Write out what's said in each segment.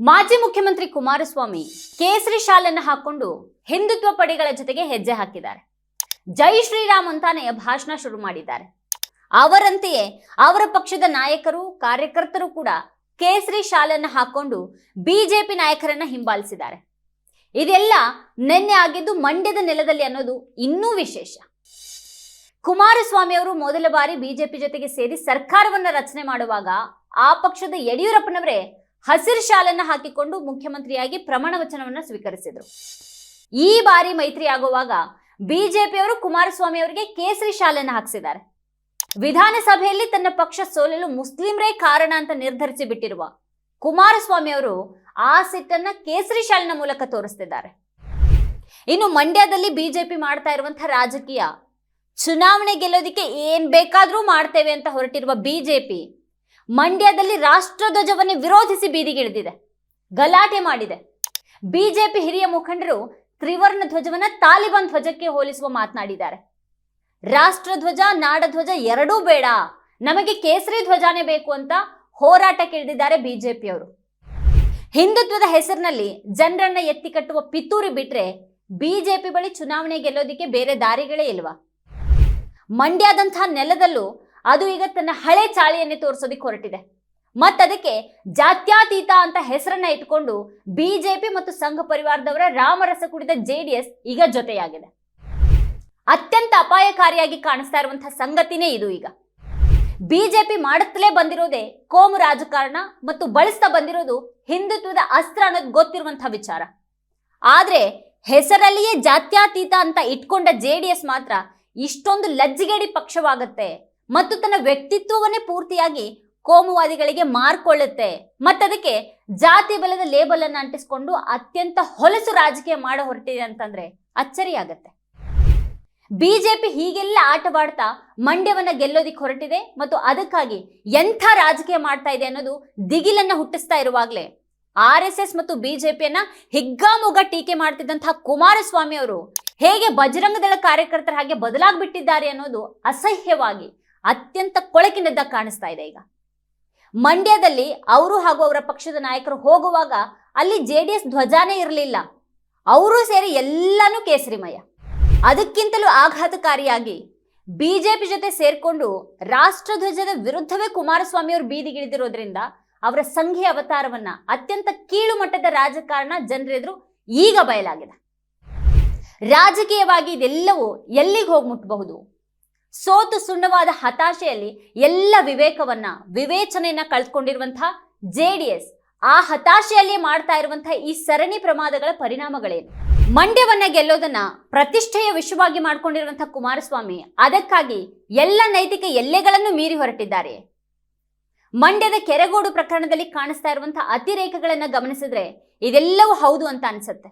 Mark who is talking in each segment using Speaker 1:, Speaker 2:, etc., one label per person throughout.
Speaker 1: ಮಾಜಿ ಮುಖ್ಯಮಂತ್ರಿ ಕುಮಾರಸ್ವಾಮಿ ಕೇಸರಿ ಶಾಲನ್ನು ಹಾಕೊಂಡು ಹಿಂದುತ್ವ ಪಡೆಗಳ ಜೊತೆಗೆ ಹೆಜ್ಜೆ ಹಾಕಿದ್ದಾರೆ. ಜೈ ಶ್ರೀರಾಮ್ ಅಂತಾನೆ ಭಾಷಣ ಶುರು ಮಾಡಿದ್ದಾರೆ. ಅವರಂತೆಯೇ ಅವರ ಪಕ್ಷದ ನಾಯಕರು, ಕಾರ್ಯಕರ್ತರು ಕೂಡ ಕೇಸರಿ ಶಾಲನ್ನು ಹಾಕೊಂಡು ಬಿಜೆಪಿ ನಾಯಕರನ್ನ ಹಿಂಬಾಲಿಸಿದ್ದಾರೆ. ಇದೆಲ್ಲ ನಿನ್ನೆ ಆಗಿದ್ದು ಮಂಡ್ಯದ ನೆಲದಲ್ಲಿ ಅನ್ನೋದು ಇನ್ನೂ ವಿಶೇಷ. ಕುಮಾರಸ್ವಾಮಿ ಅವರು ಮೊದಲ ಬಾರಿ ಬಿಜೆಪಿ ಜೊತೆಗೆ ಸೇರಿ ಸರ್ಕಾರವನ್ನ ರಚನೆ ಮಾಡುವಾಗ ಆ ಪಕ್ಷದ ಯಡಿಯೂರಪ್ಪನವರೇ ಹಸಿರು ಶಾಲನ್ನ ಹಾಕಿಕೊಂಡು ಮುಖ್ಯಮಂತ್ರಿಯಾಗಿ ಪ್ರಮಾಣ ವಚನವನ್ನ ಸ್ವೀಕರಿಸಿದ್ರು. ಈ ಬಾರಿ ಮೈತ್ರಿ ಆಗುವಾಗ ಬಿಜೆಪಿಯವರು ಕುಮಾರಸ್ವಾಮಿ ಅವರಿಗೆ ಕೇಸರಿ ಶಾಲನ್ನ ಹಾಕಿಸಿದ್ದಾರೆ. ವಿಧಾನಸಭೆಯಲ್ಲಿ ತನ್ನ ಪಕ್ಷ ಸೋಲಲು ಮುಸ್ಲಿಂರೇ ಕಾರಣ ಅಂತ ನಿರ್ಧರಿಸಿ ಬಿಟ್ಟಿರುವ ಕುಮಾರಸ್ವಾಮಿ ಅವರು ಆ ಸಿಟ್ಟನ್ನ ಕೇಸರಿ ಶಾಲಿನ ಮೂಲಕ ತೋರಿಸ್ತಿದ್ದಾರೆ. ಇನ್ನು ಮಂಡ್ಯದಲ್ಲಿ ಬಿಜೆಪಿ ಮಾಡ್ತಾ ಇರುವಂತಹ ರಾಜಕೀಯ, ಚುನಾವಣೆ ಗೆಲ್ಲೋದಿಕ್ಕೆ ಏನ್ ಬೇಕಾದ್ರೂ ಮಾಡ್ತೇವೆ ಅಂತ ಹೊರಟಿರುವ ಬಿಜೆಪಿ ಮಂಡ್ಯದಲ್ಲಿ ರಾಷ್ಟ್ರಧ್ವಜವನ್ನೇ ವಿರೋಧಿಸಿ ಬೀದಿಗಿಳಿದಿದೆ, ಗಲಾಟೆ ಮಾಡಿದೆ. ಬಿಜೆಪಿ ಹಿರಿಯ ಮುಖಂಡರು ತ್ರಿವರ್ಣ ಧ್ವಜವನ್ನ ತಾಲಿಬಾನ್ ಧ್ವಜಕ್ಕೆ ಹೋಲಿಸುವ ಮಾತನಾಡಿದ್ದಾರೆ. ರಾಷ್ಟ್ರಧ್ವಜ, ನಾಡಧ್ವಜ ಎರಡೂ ಬೇಡ, ನಮಗೆ ಕೇಸರಿ ಧ್ವಜಾನೇ ಬೇಕು ಅಂತ ಹೋರಾಟ ಇಳಿದಿದ್ದಾರೆ ಬಿಜೆಪಿಯವರು. ಹಿಂದುತ್ವದ ಹೆಸರಿನಲ್ಲಿ ಜನರನ್ನ ಎತ್ತಿ ಕಟ್ಟುವ ಪಿತೂರಿ ಬಿಟ್ರೆ ಬಿಜೆಪಿ ಬಳಿ ಚುನಾವಣೆ ಗೆಲ್ಲೋದಿಕ್ಕೆ ಬೇರೆ ದಾರಿಗಳೇ ಇಲ್ವಾ? ಮಂಡ್ಯದಂತಹ ನೆಲದಲ್ಲೂ ಅದು ಈಗ ತನ್ನ ಹಳೆ ಚಾಳಿಯನ್ನೇ ತೋರಿಸೋದಕ್ಕೆ ಹೊರಟಿದೆ. ಮತ್ತದಕ್ಕೆ ಜಾತ್ಯಾತೀತ ಅಂತ ಹೆಸರನ್ನ ಇಟ್ಕೊಂಡು ಬಿಜೆಪಿ ಮತ್ತು ಸಂಘ ಪರಿವಾರದವರ ರಾಮರಸ ಕುಡಿದ ಜೆಡಿಎಸ್ ಈಗ ಜೊತೆಯಾಗಿದೆ. ಅತ್ಯಂತ ಅಪಾಯಕಾರಿಯಾಗಿ ಕಾಣಿಸ್ತಾ ಇರುವಂತಹ ಸಂಗತಿನೇ ಇದು ಈಗ. ಬಿಜೆಪಿ ಮಾಡುತ್ತಲೇ ಬಂದಿರೋದೇ ಕೋಮು ರಾಜಕಾರಣ ಮತ್ತು ಬಳಸ್ತಾ ಬಂದಿರೋದು ಹಿಂದುತ್ವದ ಅಸ್ತ್ರ ಅನ್ನೋದು ಗೊತ್ತಿರುವಂತಹ ವಿಚಾರ. ಆದ್ರೆ ಹೆಸರಲ್ಲಿಯೇ ಜಾತ್ಯಾತೀತ ಅಂತ ಇಟ್ಕೊಂಡ ಜೆಡಿಎಸ್ ಮಾತ್ರ ಇಷ್ಟೊಂದು ಲಜ್ಜಿಗೇಡಿ ಪಕ್ಷವಾಗತ್ತೆ. ಮತ್ತು ತನ್ನ ವ್ಯಕ್ತಿತ್ವವನ್ನೇ ಪೂರ್ತಿಯಾಗಿ ಕೋಮುವಾದಿಗಳಿಗೆ ಮಾರ್ಕೊಳ್ಳುತ್ತೆ. ಮತ್ತದಕ್ಕೆ ಜಾತಿ ಬಲದ ಲೇಬಲ್ ಅನ್ನು ಅಂಟಿಸ್ಕೊಂಡು ಅತ್ಯಂತ ಹೊಲಸು ರಾಜಕೀಯ ಮಾಡ ಹೊರಟಿದೆ ಅಂತಂದ್ರೆ ಅಚ್ಚರಿಯಾಗತ್ತೆ. ಬಿಜೆಪಿ ಹೀಗೆಲ್ಲ ಆಟವಾಡ್ತಾ ಮಂಡ್ಯವನ್ನ ಗೆಲ್ಲೋದಿಕ್ ಹೊರಟಿದೆ ಮತ್ತು ಅದಕ್ಕಾಗಿ ಎಂಥ ರಾಜಕೀಯ ಮಾಡ್ತಾ ಇದೆ ಅನ್ನೋದು ದಿಗಿಲನ್ನ ಹುಟ್ಟಿಸ್ತಾ ಇರುವಾಗಲೇ. ಆರ್ ಎಸ್ ಎಸ್ ಮತ್ತು ಬಿಜೆಪಿಯನ್ನ ಹಿಗ್ಗಾಮುಗ್ಗ ಟೀಕೆ ಮಾಡ್ತಿದ್ದಂತಹ ಕುಮಾರಸ್ವಾಮಿ ಅವರು ಹೇಗೆ ಬಜರಂಗದಳ ಕಾರ್ಯಕರ್ತರ ಹಾಗೆ ಬದಲಾಗ್ಬಿಟ್ಟಿದ್ದಾರೆ ಅನ್ನೋದು ಅಸಹ್ಯವಾಗಿ ಅತ್ಯಂತ ಕೊಳಕಿನದ್ದ ಕಾಣಿಸ್ತಾ ಇದೆ ಈಗ. ಮಂಡ್ಯದಲ್ಲಿ ಅವರು ಹಾಗೂ ಅವರ ಪಕ್ಷದ ನಾಯಕರು ಹೋಗುವಾಗ ಅಲ್ಲಿ ಜೆ ಡಿ ಎಸ್ ಧ್ವಜಾನೇ ಇರಲಿಲ್ಲ. ಅವರು ಸೇರಿ ಎಲ್ಲಾನು ಕೇಸರಿಮಯ ಅದಕ್ಕಿಂತಲೂ ಆಘಾತಕಾರಿಯಾಗಿ ಬಿಜೆಪಿ ಜೊತೆ ಸೇರ್ಕೊಂಡು ರಾಷ್ಟ್ರಧ್ವಜದ ವಿರುದ್ಧವೇ ಕುಮಾರಸ್ವಾಮಿ ಅವರು ಬೀದಿಗಿಳಿದಿರೋದ್ರಿಂದ ಅವರ ಸಂಘಿ ಅವತಾರವನ್ನ ಅತ್ಯಂತ ಕೀಳು ಮಟ್ಟದ ರಾಜಕಾರಣ ಜನರೆದುರು ಈಗ ಬಯಲಾಗಿದೆ. ರಾಜಕೀಯವಾಗಿ ಇದೆಲ್ಲವೂ ಎಲ್ಲಿಗೆ ಹೋಗಿ ಮುಟ್ಟಬಹುದು ಸೋತು ಸುಣ್ಣವಾದ ಹತಾಶೆಯಲ್ಲಿ ಎಲ್ಲ ವಿವೇಕವನ್ನ, ವಿವೇಚನೆಯನ್ನ ಕಳ್ಕೊಂಡಿರುವಂತಹ ಜೆಡಿಎಸ್ ಆ ಹತಾಶೆಯಲ್ಲಿ ಮಾಡ್ತಾ ಇರುವಂತಹ ಈ ಸರಣಿ ಪ್ರಮಾದಗಳ ಪರಿಣಾಮಗಳೇನು? ಮಂಡ್ಯವನ್ನ ಗೆಲ್ಲೋದನ್ನ ಪ್ರತಿಷ್ಠೆಯ ವಿಷಯವಾಗಿ ಮಾಡಿಕೊಂಡಿರುವಂತಹ ಕುಮಾರಸ್ವಾಮಿ ಅದಕ್ಕಾಗಿ ಎಲ್ಲ ನೈತಿಕ ಎಲ್ಲೆಗಳನ್ನು ಮೀರಿ ಹೊರಟಿದ್ದಾರೆ. ಮಂಡ್ಯದ ಕೆರೆಗೋಡು ಪ್ರಕರಣದಲ್ಲಿ ಕಾಣಿಸ್ತಾ ಇರುವಂತಹ ಅತಿರೇಕಗಳನ್ನ ಗಮನಿಸಿದ್ರೆ ಇದೆಲ್ಲವೂ ಹೌದು ಅಂತ ಅನ್ಸುತ್ತೆ.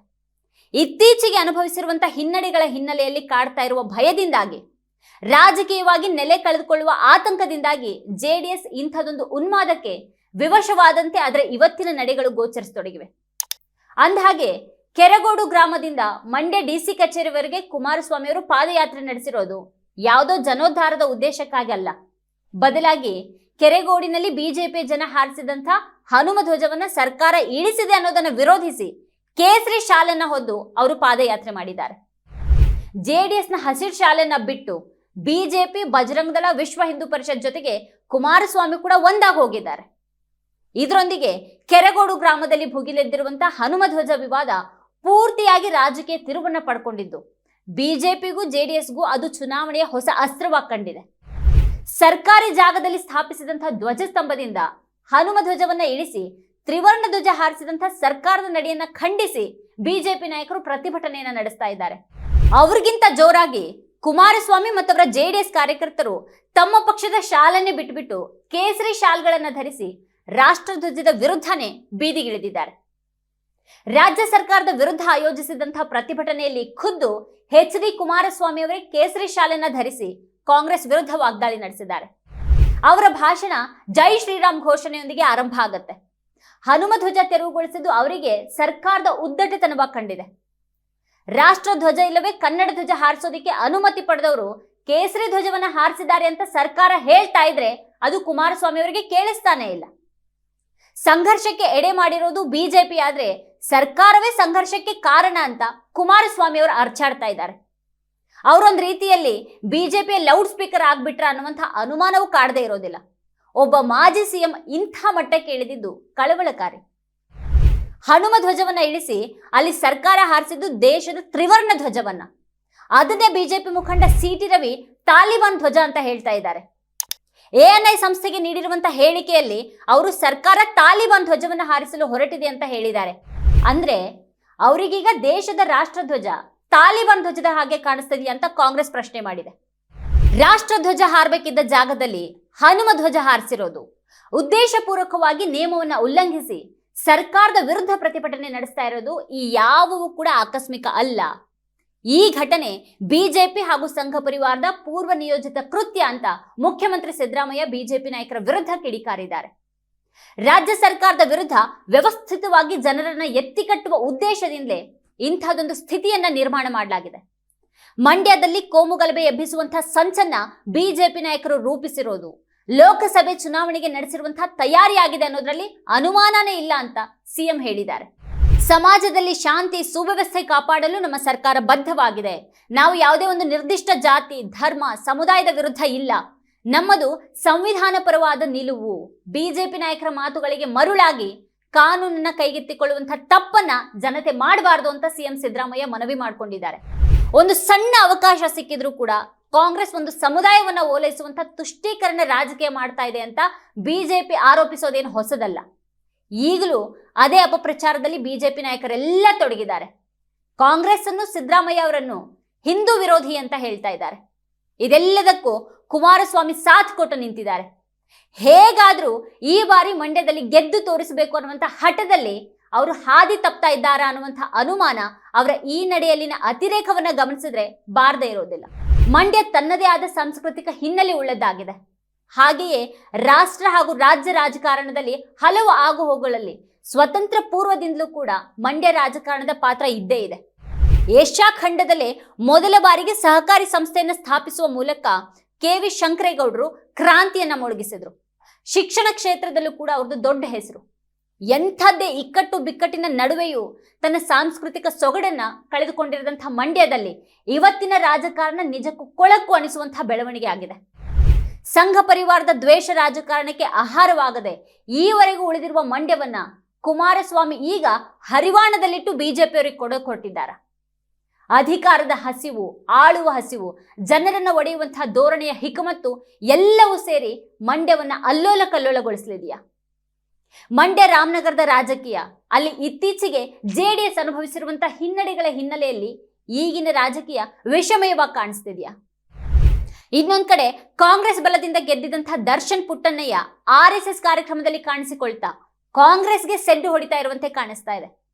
Speaker 1: ಇತ್ತೀಚೆಗೆ ಅನುಭವಿಸಿರುವಂತಹ ಹಿನ್ನಡೆಗಳ ಹಿನ್ನೆಲೆಯಲ್ಲಿ ಕಾಡ್ತಾ ಇರುವ ಭಯದಿಂದಾಗಿ ರಾಜಕೀಯವಾಗಿ ನೆಲೆ ಕಳೆದುಕೊಳ್ಳುವ ಆತಂಕದಿಂದಾಗಿ ಜೆಡಿಎಸ್ ಇಂಥದೊಂದು ಉನ್ಮಾದಕ್ಕೆ ವಿವಶವಾದಂತೆ ಅದರ ಇವತ್ತಿನ ನಡೆಗಳು ಗೋಚರಿಸತೊಡಗಿವೆ. ಅಂದಹಾಗೆ, ಕೆರಗೋಡು ಗ್ರಾಮದಿಂದ ಮಂಡ್ಯ ಡಿಸಿ ಕಚೇರಿವರೆಗೆ ಕುಮಾರಸ್ವಾಮಿ ಅವರು ಪಾದಯಾತ್ರೆ ನಡೆಸಿರೋದು ಯಾವುದೋ ಜನೋದ್ಧಾರದ ಉದ್ದೇಶಕ್ಕಾಗಿ ಅಲ್ಲ. ಬದಲಾಗಿ, ಕೆರೆಗೋಡಿನಲ್ಲಿ ಬಿಜೆಪಿ ಜನ ಹಾರಿಸಿದಂಥ ಹನುಮ ಧ್ವಜವನ್ನು ಸರ್ಕಾರ ಇಳಿಸಿದೆ ಅನ್ನೋದನ್ನ ವಿರೋಧಿಸಿ ಕೇಸರಿ ಶಾಲೆಯನ್ನು ಹೊದ್ದು ಅವರು ಪಾದಯಾತ್ರೆ ಮಾಡಿದ್ದಾರೆ. ಜೆಡಿಎಸ್ನ ಹಸಿರು ಶಾಲೆಯನ್ನು ಬಿಟ್ಟು ಬಿಜೆಪಿ ಬಜರಂಗದಳ ವಿಶ್ವ ಹಿಂದೂ ಪರಿಷತ್ ಜೊತೆಗೆ ಕುಮಾರಸ್ವಾಮಿ ಕೂಡ ಒಂದಾಗಿ ಹೋಗಿದ್ದಾರೆ. ಇದರೊಂದಿಗೆ ಕೆರೆಗೋಡು ಗ್ರಾಮದಲ್ಲಿ ಭುಗಿಲೆದ್ದಿರುವಂತಹ ಹನುಮ ಧ್ವಜ ವಿವಾದ ಪೂರ್ತಿಯಾಗಿ ರಾಜಕೀಯ ತಿರುವನ್ನ ಪಡ್ಕೊಂಡಿದ್ದು. ಬಿಜೆಪಿಗೂ ಜೆಡಿಎಸ್ಗೂ ಅದು ಚುನಾವಣೆಯ ಹೊಸ ಅಸ್ತ್ರವಾಗಿ ಕಂಡಿದೆ. ಸರ್ಕಾರಿ ಜಾಗದಲ್ಲಿ ಸ್ಥಾಪಿಸಿದಂತಹ ಧ್ವಜಸ್ತಂಭದಿಂದ ಹನುಮ ಧ್ವಜವನ್ನ ಇಳಿಸಿ ತ್ರಿವರ್ಣ ಧ್ವಜ ಹಾರಿಸಿದಂತಹ ಸರ್ಕಾರದ ನಡೆಯನ್ನ ಖಂಡಿಸಿ ಬಿಜೆಪಿ ನಾಯಕರು ಪ್ರತಿಭಟನೆಯನ್ನ ನಡೆಸ್ತಾ ಇದ್ದಾರೆ. ಅವ್ರಿಗಿಂತ ಜೋರಾಗಿ ಕುಮಾರಸ್ವಾಮಿ ಮತ್ತವರ ಜೆಡಿಎಸ್ ಕಾರ್ಯಕರ್ತರು ತಮ್ಮ ಪಕ್ಷದ ಶಾಲನ್ನೇ ಬಿಟ್ಟುಬಿಟ್ಟು ಕೇಸರಿ ಶಾಲ್ಗಳನ್ನು ಧರಿಸಿ ರಾಷ್ಟ್ರಧ್ವಜದ ವಿರುದ್ಧನೇ ಬೀದಿಗಿಳಿದಿದ್ದಾರೆ. ರಾಜ್ಯ ಸರ್ಕಾರದ ವಿರುದ್ಧ ಆಯೋಜಿಸಿದಂತಹ ಪ್ರತಿಭಟನೆಯಲ್ಲಿ ಖುದ್ದು ಎಚ್ ಡಿ ಕುಮಾರಸ್ವಾಮಿ ಅವರೇ ಕೇಸರಿ ಶಾಲೆಯನ್ನ ಧರಿಸಿ ಕಾಂಗ್ರೆಸ್ ವಿರುದ್ಧ ವಾಗ್ದಾಳಿ ನಡೆಸಿದ್ದಾರೆ. ಅವರ ಭಾಷಣ ಜೈ ಶ್ರೀರಾಮ್ ಘೋಷಣೆಯೊಂದಿಗೆ ಆರಂಭ ಆಗತ್ತೆ. ಹನುಮಧ್ವಜ ತೆರವುಗೊಳಿಸಿದ್ದು ಅವರಿಗೆ ಸರ್ಕಾರದ ಉದ್ದಟತನವಾಗಿ ಕಂಡಿದೆ. ರಾಷ್ಟ್ರ ಧ್ವಜ ಇಲ್ಲವೇ ಕನ್ನಡ ಧ್ವಜ ಹಾರಿಸೋದಕ್ಕೆ ಅನುಮತಿ ಪಡೆದವರು ಕೇಸರಿ ಧ್ವಜವನ್ನ ಹಾರಿಸಿದ್ದಾರೆ ಅಂತ ಸರ್ಕಾರ ಹೇಳ್ತಾ ಇದ್ರೆ ಅದು ಕುಮಾರಸ್ವಾಮಿ ಅವರಿಗೆ ಕೇಳಿಸ್ತಾನೆ ಇಲ್ಲ. ಸಂಘರ್ಷಕ್ಕೆ ಎಡೆ ಮಾಡಿರೋದು ಬಿಜೆಪಿ ಆದ್ರೆ ಸರ್ಕಾರವೇ ಸಂಘರ್ಷಕ್ಕೆ ಕಾರಣ ಅಂತ ಕುಮಾರಸ್ವಾಮಿ ಅವರು ಅರ್ಚಾಡ್ತಾ ಇದ್ದಾರೆ. ಅವರೊಂದು ರೀತಿಯಲ್ಲಿ ಬಿಜೆಪಿ ಲೌಡ್ ಸ್ಪೀಕರ್ ಆಗ್ಬಿಟ್ರ ಅನ್ನುವಂಥ ಅನುಮಾನವೂ ಕಾಡದೇ ಇರೋದಿಲ್ಲ. ಒಬ್ಬ ಮಾಜಿ ಸಿಎಂ ಇಂಥ ಮಟ್ಟಕ್ಕೆ ಇಳಿದಿದ್ದು ಕಳವಳಕಾರಿ. ಹನುಮ ಧ್ವಜವನ್ನ ಇಳಿಸಿ ಅಲ್ಲಿ ಸರ್ಕಾರ ಹಾರಿಸಿದ್ದು ದೇಶದ ತ್ರಿವರ್ಣ ಧ್ವಜವನ್ನ. ಅದನ್ನೇ ಬಿಜೆಪಿ ಮುಖಂಡ ಸಿ ಟಿ ರವಿ ತಾಲಿಬಾನ್ ಧ್ವಜ ಅಂತ ಹೇಳ್ತಾ ಇದ್ದಾರೆ. ಎಎನ್ಐ ಸಂಸ್ಥೆಗೆ ನೀಡಿರುವಂತಹ ಹೇಳಿಕೆಯಲ್ಲಿ ಅವರು ಸರ್ಕಾರ ತಾಲಿಬಾನ್ ಧ್ವಜವನ್ನು ಹಾರಿಸಲು ಹೊರಟಿದೆ ಅಂತ ಹೇಳಿದ್ದಾರೆ. ಅಂದ್ರೆ ಅವರಿಗೀಗ ದೇಶದ ರಾಷ್ಟ್ರಧ್ವಜ ತಾಲಿಬಾನ್ ಧ್ವಜದ ಹಾಗೆ ಕಾಣಿಸ್ತದೆ ಅಂತ ಕಾಂಗ್ರೆಸ್ ಪ್ರಶ್ನೆ ಮಾಡಿದೆ. ರಾಷ್ಟ್ರಧ್ವಜ ಹಾರಬೇಕಿದ್ದ ಜಾಗದಲ್ಲಿ ಹನುಮ ಧ್ವಜ ಹಾರಿಸಿರೋದು ಉದ್ದೇಶಪೂರ್ವಕವಾಗಿ ನಿಯಮವನ್ನು ಉಲ್ಲಂಘಿಸಿ ಸರ್ಕಾರದ ವಿರುದ್ಧ ಪ್ರತಿಭಟನೆ ನಡೆಸ್ತಾ ಇರೋದು ಈ ಯಾವುವು ಕೂಡ ಆಕಸ್ಮಿಕ ಅಲ್ಲ. ಈ ಘಟನೆ ಬಿಜೆಪಿ ಹಾಗೂ ಸಂಘ ಪರಿವಾರದ ಪೂರ್ವ ನಿಯೋಜಿತ ಕೃತ್ಯ ಅಂತ ಮುಖ್ಯಮಂತ್ರಿ ಸಿದ್ದರಾಮಯ್ಯ ಬಿಜೆಪಿ ನಾಯಕರ ವಿರುದ್ಧ ಕಿಡಿಕಾರಿದ್ದಾರೆ. ರಾಜ್ಯ ಸರ್ಕಾರದ ವಿರುದ್ಧ ವ್ಯವಸ್ಥಿತವಾಗಿ ಜನರನ್ನ ಎತ್ತಿಕಟ್ಟುವ ಉದ್ದೇಶದಿಂದಲೇ ಇಂಥದೊಂದು ಸ್ಥಿತಿಯನ್ನ ನಿರ್ಮಾಣ ಮಾಡಲಾಗಿದೆ. ಮಂಡ್ಯದಲ್ಲಿ ಕೋಮುಗಲಭೆ ಎಬ್ಬಿಸುವಂತಹ ಸಂಚನ್ನ ಬಿಜೆಪಿ ನಾಯಕರು ರೂಪಿಸಿರೋದು ಲೋಕಸಭೆ ಚುನಾವಣೆಗೆ ನಡೆಸಿರುವಂತಹ ತಯಾರಿಯಾಗಿದೆ ಅನ್ನೋದ್ರಲ್ಲಿ ಅನುಮಾನನೇ ಇಲ್ಲ ಅಂತ ಸಿಎಂ ಹೇಳಿದ್ದಾರೆ. ಸಮಾಜದಲ್ಲಿ ಶಾಂತಿ, ಸುವ್ಯವಸ್ಥೆ ಕಾಪಾಡಲು ನಮ್ಮ ಸರ್ಕಾರ ಬದ್ಧವಾಗಿದೆ. ನಾವು ಯಾವುದೇ ಒಂದು ನಿರ್ದಿಷ್ಟ ಜಾತಿ, ಧರ್ಮ, ಸಮುದಾಯದ ವಿರುದ್ಧ ಇಲ್ಲ. ನಮ್ಮದು ಸಂವಿಧಾನ ಪರವಾದ ನಿಲುವು. ಬಿಜೆಪಿ ನಾಯಕರ ಮಾತುಗಳಿಗೆ ಮರುಳಾಗಿ ಕಾನೂನನ್ನ ಕೈಗೆತ್ತಿಕೊಳ್ಳುವಂತಹ ತಪ್ಪನ್ನ ಜನತೆ ಮಾಡಬಾರದು ಅಂತ ಸಿಎಂ ಸಿದ್ದರಾಮಯ್ಯ ಮನವಿ ಮಾಡಿಕೊಂಡಿದ್ದಾರೆ. ಒಂದು ಸಣ್ಣ ಅವಕಾಶ ಸಿಕ್ಕಿದ್ರೂ ಕೂಡ ಕಾಂಗ್ರೆಸ್ ಒಂದು ಸಮುದಾಯವನ್ನ ಓಲೈಸುವಂತ ತುಷ್ಟೀಕರಣ ರಾಜಕೀಯ ಮಾಡ್ತಾ ಇದೆ ಅಂತ ಬಿಜೆಪಿ ಆರೋಪಿಸೋದೇನು ಹೊಸದಲ್ಲ. ಈಗಲೂ ಅದೇ ಅಪಪ್ರಚಾರದಲ್ಲಿ ಬಿಜೆಪಿ ನಾಯಕರೆಲ್ಲ ತೊಡಗಿದ್ದಾರೆ. ಕಾಂಗ್ರೆಸ್ ಅನ್ನು ಸಿದ್ದರಾಮಯ್ಯ ಅವರನ್ನು ಹಿಂದೂ ವಿರೋಧಿ ಅಂತ ಹೇಳ್ತಾ ಇದ್ದಾರೆ. ಇದೆಲ್ಲದಕ್ಕೂ ಕುಮಾರಸ್ವಾಮಿ ಸಾಥ್ ಕೊಟ್ಟು ನಿಂತಿದ್ದಾರೆ. ಹೇಗಾದ್ರೂ ಈ ಬಾರಿ ಮಂಡ್ಯದಲ್ಲಿ ಗೆದ್ದು ತೋರಿಸಬೇಕು ಅನ್ನುವಂಥ ಹಠದಲ್ಲಿ ಅವರು ಹಾದಿ ತಪ್ತಾ ಇದ್ದಾರಾ ಅನ್ನುವಂಥ ಅನುಮಾನ ಅವರ ಈ ನಡೆಯಲ್ಲಿನ ಅತಿರೇಕವನ್ನ ಗಮನಿಸಿದ್ರೆ ಬಾರದೇ ಇರೋದಿಲ್ಲ. ಮಂಡ್ಯ ತನ್ನದೇ ಆದ ಸಾಂಸ್ಕೃತಿಕ ಹಿನ್ನೆಲೆ ಉಳ್ಳದ್ದಾಗಿದೆ. ಹಾಗೆಯೇ ರಾಷ್ಟ್ರ ಹಾಗೂ ರಾಜ್ಯ ರಾಜಕಾರಣದಲ್ಲಿ ಹಲವು ಆಗುಹೋಗುಗಳಲ್ಲಿ ಸ್ವತಂತ್ರ ಪೂರ್ವದಿಂದಲೂ ಕೂಡ ಮಂಡ್ಯ ರಾಜಕಾರಣದ ಪಾತ್ರ ಇದ್ದೇ ಇದೆ. ಏಷ್ಯಾ ಖಂಡದಲ್ಲೇ ಮೊದಲ ಬಾರಿಗೆ ಸಹಕಾರಿ ಸಂಸ್ಥೆಯನ್ನು ಸ್ಥಾಪಿಸುವ ಮೂಲಕ ಕೆ ವಿ ಶಂಕರೇಗೌಡರು ಕ್ರಾಂತಿಯನ್ನ ಮೊಳಗಿಸಿದ್ರು. ಶಿಕ್ಷಣ ಕ್ಷೇತ್ರದಲ್ಲೂ ಕೂಡ ಅವ್ರದ್ದು ದೊಡ್ಡ ಹೆಸರು. ಎಂಥದ್ದೇ ಇಕ್ಕಟ್ಟು ಬಿಕ್ಕಟ್ಟಿನ ನಡುವೆಯೂ ತನ್ನ ಸಾಂಸ್ಕೃತಿಕ ಸೊಗಡನ್ನ ಕಳೆದುಕೊಂಡಿರದಂತಹ ಮಂಡ್ಯದಲ್ಲಿ ಇವತ್ತಿನ ರಾಜಕಾರಣ ನಿಜಕ್ಕೂ ಕೊಳಕು ಅನಿಸುವಂತಹ ಬೆಳವಣಿಗೆ ಆಗಿದೆ. ಸಂಘ ಪರಿವಾರದ ದ್ವೇಷ ರಾಜಕಾರಣಕ್ಕೆ ಆಹಾರವಾಗದೆ ಈವರೆಗೂ ಉಳಿದಿರುವ ಮಂಡ್ಯವನ್ನ ಕುಮಾರಸ್ವಾಮಿ ಈಗ ಹರಿವಾಣದಲ್ಲಿಟ್ಟು ಬಿಜೆಪಿಯವರಿಗೆ ಕೊಡ ಕೊಟ್ಟಿದ್ದಾರೆ. ಅಧಿಕಾರದ ಹಸಿವು, ಆಳುವ ಹಸಿವು, ಜನರನ್ನು ಒಡೆಯುವಂತಹ ಧೋರಣೆಯ ಹಿಕಮತ್ತು ಎಲ್ಲವೂ ಸೇರಿ ಮಂಡ್ಯವನ್ನ ಅಲ್ಲೋಲ ಕಲ್ಲೋಲಗೊಳಿಸಲಿದೆಯಾ ಮಂಡ್ಯ ರಾಮನಗರದ ರಾಜಕೀಯ. ಅಲ್ಲಿ ಇತ್ತೀಚೆಗೆ ಜೆಡಿಎಸ್ ಅನುಭವಿಸಿರುವಂತಹ ಹಿನ್ನಡೆಗಳ ಹಿನ್ನೆಲೆಯಲ್ಲಿ ಈಗಿನ ರಾಜಕೀಯ ವಿಷಮಯವಾಗಿ ಕಾಣಿಸ್ತಿದ್ಯಾ? ಇನ್ನೊಂದ್ ಕಡೆ ಕಾಂಗ್ರೆಸ್ ಬಲದಿಂದ ಗೆದ್ದಿದಂತಹ Darshan Puttannaiah R S S ಕಾರ್ಯಕ್ರಮದಲ್ಲಿ ಕಾಣಿಸಿಕೊಳ್ತಾ ಕಾಂಗ್ರೆಸ್ಗೆ ಸೆಡ್ಡು ಹೊಡಿತಾ ಇರುವಂತೆ ಕಾಣಿಸ್ತಾ ಇದೆ.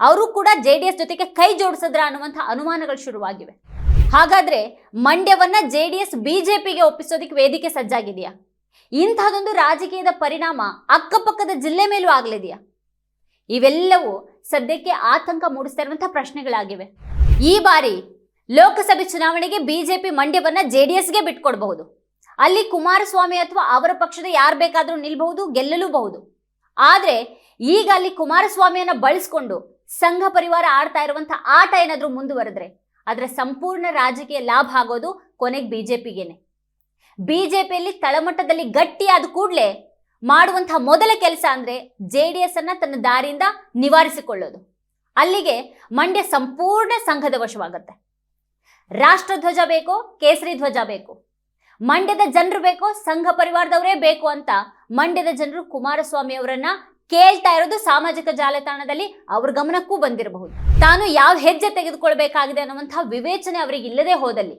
Speaker 1: ಅವರು ಕೂಡ ಜೆಡಿಎಸ್ ಜೊತೆಗೆ ಕೈ ಜೋಡಿಸಿದ್ರ ಅನ್ನುವಂತಹ ಅನುಮಾನಗಳು ಶುರುವಾಗಿವೆ. ಹಾಗಾದ್ರೆ ಮಂಡ್ಯವನ್ನ ಜೆಡಿಎಸ್ ಬಿಜೆಪಿಗೆ ಒಪ್ಪಿಸೋದಕ್ಕೆ ವೇದಿಕೆ ಸಜ್ಜಾಗಿದೆಯಾ? ಇಂತಹದೊಂದು ರಾಜಕೀಯದ ಪರಿಣಾಮ ಅಕ್ಕಪಕ್ಕದ ಜಿಲ್ಲೆ ಮೇಲೂ ಆಗ್ಲಿದೆಯಾ? ಇವೆಲ್ಲವೂ ಸದ್ಯಕ್ಕೆ ಆತಂಕ ಮೂಡಿಸ್ತಾ ಇರುವಂತಹ ಪ್ರಶ್ನೆಗಳಾಗಿವೆ. ಈ ಬಾರಿ ಲೋಕಸಭೆ ಚುನಾವಣೆಗೆ ಬಿಜೆಪಿ ಮಂಡ್ಯವನ್ನ ಜೆಡಿಎಸ್ಗೆ ಬಿಟ್ಕೊಡ್ಬಹುದು. ಅಲ್ಲಿ ಕುಮಾರಸ್ವಾಮಿ ಅಥವಾ ಅವರ ಪಕ್ಷದ ಯಾರು ಬೇಕಾದರೂ ನಿಲ್ಬಹುದು, ಗೆಲ್ಲಲೂಬಹುದು. ಆದ್ರೆ ಈಗ ಅಲ್ಲಿ ಕುಮಾರಸ್ವಾಮಿಯನ್ನ ಬಳಸ್ಕೊಂಡು ಸಂಘ ಪರಿವಾರ ಆಡ್ತಾ ಇರುವಂತಹ ಆಟ ಏನಾದರೂ ಮುಂದುವರೆದ್ರೆ, ಅದರ ಸಂಪೂರ್ಣ ರಾಜಕೀಯ ಲಾಭ ಆಗೋದು ಕೊನೆಗೆ ಬಿಜೆಪಿಗೇನೆ. ಬಿಜೆಪಿಯಲ್ಲಿ ತಳಮಟ್ಟದಲ್ಲಿ ಗಟ್ಟಿಯಾದ ಕೂಡಲೇ ಮಾಡುವಂತಹ ಮೊದಲ ಕೆಲಸ ಅಂದ್ರೆ ಜೆ ಡಿ ಎಸ್ ಅನ್ನ ತನ್ನ ದಾರಿಯಿಂದ ನಿವಾರಿಸಿಕೊಳ್ಳೋದು. ಅಲ್ಲಿಗೆ ಮಂಡ್ಯ ಸಂಪೂರ್ಣ ಸಂಘದ ವಶವಾಗುತ್ತೆ. ರಾಷ್ಟ್ರಧ್ವಜ ಬೇಕೋ, ಕೇಸರಿ ಧ್ವಜ ಬೇಕು, ಮಂಡ್ಯದ ಜನರು ಬೇಕೋ, ಸಂಘ ಪರಿವಾರದವರೇ ಬೇಕು ಅಂತ ಮಂಡ್ಯದ ಜನರು ಕುಮಾರಸ್ವಾಮಿ ಅವರನ್ನ ಕೇಳ್ತಾ ಇರೋದು ಸಾಮಾಜಿಕ ಜಾಲತಾಣದಲ್ಲಿ ಅವ್ರ ಗಮನಕ್ಕೂ ಬಂದಿರಬಹುದು. ತಾನು ಯಾವ ಹೆಜ್ಜೆ ತೆಗೆದುಕೊಳ್ಬೇಕಾಗಿದೆ ಅನ್ನುವಂತಹ ವಿವೇಚನೆ ಅವರಿಗೆ ಇಲ್ಲದೆ ಹೋದಲ್ಲಿ.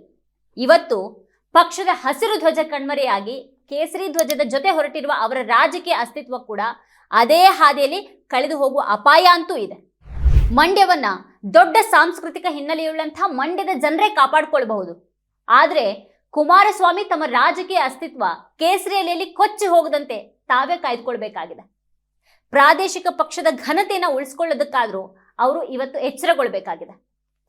Speaker 1: ಇವತ್ತು ಪಕ್ಷದ ಹಸಿರು ಧ್ವಜ ಕಣ್ಮರೆಯಾಗಿ ಕೇಸರಿ ಧ್ವಜದ ಜೊತೆ ಹೊರಟಿರುವ ಅವರ ರಾಜಕೀಯ ಅಸ್ತಿತ್ವ ಕೂಡ ಅದೇ ಹಾದಿಯಲ್ಲಿ ಕಳೆದು ಹೋಗುವ ಅಪಾಯ ಅಂತೂ ಇದೆ. ಮಂಡ್ಯವನ್ನ ದೊಡ್ಡ ಸಾಂಸ್ಕೃತಿಕ ಹಿನ್ನೆಲೆಯುಳ್ಳಂಥ ಮಂಡ್ಯದ ಜನರೇ ಕಾಪಾಡಿಕೊಳ್ಳಬಹುದು ಆದರೆ ಕುಮಾರಸ್ವಾಮಿ ತಮ್ಮ ರಾಜಕೀಯ ಅಸ್ತಿತ್ವ ಕೇಸರಿಯಲೆಯಲ್ಲಿ ಕೊಚ್ಚಿ ಹೋಗದಂತೆ ತಾವೇ ಕಾಯ್ದುಕೊಳ್ಬೇಕಾಗಿದೆ. ಪ್ರಾದೇಶಿಕ ಪಕ್ಷದ ಘನತೆಯನ್ನು ಉಳಿಸ್ಕೊಳ್ಳೋದಕ್ಕಾದ್ರೂ ಅವರು ಇವತ್ತು ಎಚ್ಚರಗೊಳ್ಬೇಕಾಗಿದೆ.